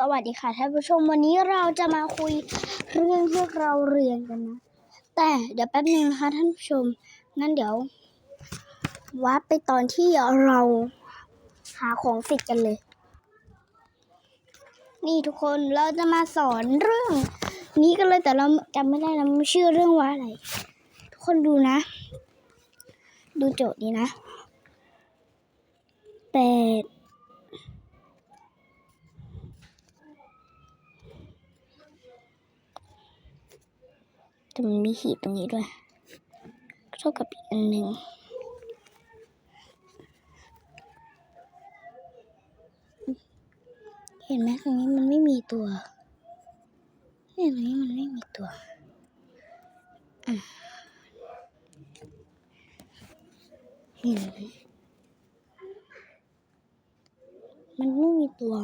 สวัสดีค่ะท่านผู้ชมวันนี้เราจะมาคุยเรื่องที่เราเรียนกันนะ แต่เดี๋ยวแป๊บนึงนะคะท่านผู้ชมงั้นเดี๋ยววัดไปตอนที่เราหาของเสร็จกันเลย นี่ทุกคนเราจะมาสอนเรื่อง นี้กันเลยแต่เราจำไม่ได้นะมันชื่อเรื่องว่าอะไร ทุกคนดูนะ ดูโจทย์นี้นะแปด แต่มันมีขีดตรงนี้ด้วยเท่ากับอีกอันหนึ่งเห็นไหมตรงนี้มันไม่มีตัวเนี่ยตรงนี้มันไม่มีตัวเห็นไหมมันไม่มีตัว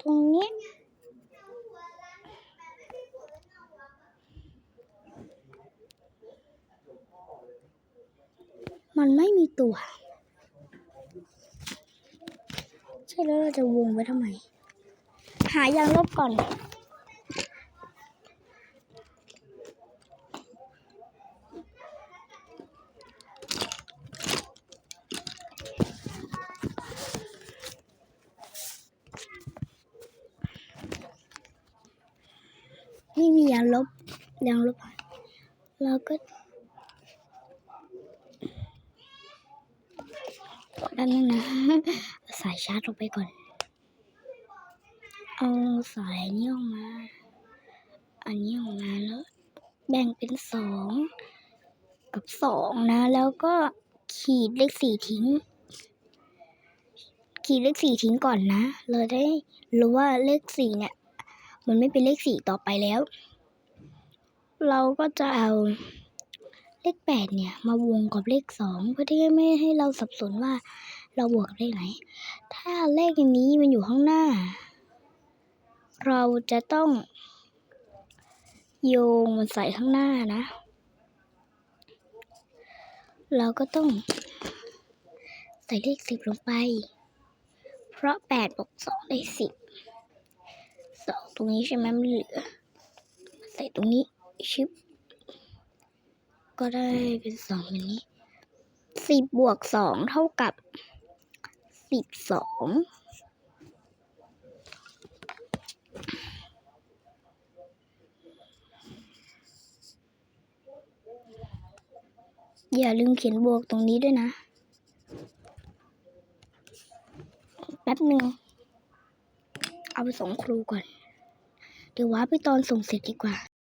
ตรงเนี้ย มันไม่มีตัว ใช่แล้วเราจะวงไว้ทำไม หายางลบก่อนไม่มียางลบยางลบเราก็ ด้า นนึงนะสายชาร์จลงไปก่อน เอาสายนี้ออกมา อันนี้ออกมาแล้วแบ่งเป็นสองกับสองนะ แล้วก็ขีดเลขสี่ทิ้ง ขีดเลขสี่ทิ้งก่อนนะเราได้รู้ว่าเลขสี่เนี่ย มันไม่เป็นเลขสี่ต่อไปแล้ว เราก็จะเอาเลขแปดเนี่ย มาวงกับเลขสองเพื่อที่ไม่ให้เราสับสนว่า เราบวกกับเลขไหน ถ้าเลขนี้มันอยู่ข้างหน้า เราจะต้องโยงมันใส่ข้างหน้านะ เราก็ต้องใส่เลขสิบลงไป เพราะแปดบวกสองได้สิบสองตรงนี้ใช่ไหมมันเหลือ ใส่ตรงนี้ชิป ก็ได้เป็นสองแบบนี้สิบบวกสองเท่ากับ สิบสองอย่าลืมเขียนบวกตรงนี้ด้วยนะ แป๊บหนึ่ง เอาไปส่งครูก่อน เดี๋ยวว่าไปตอนส่งเสร็จดีกว่า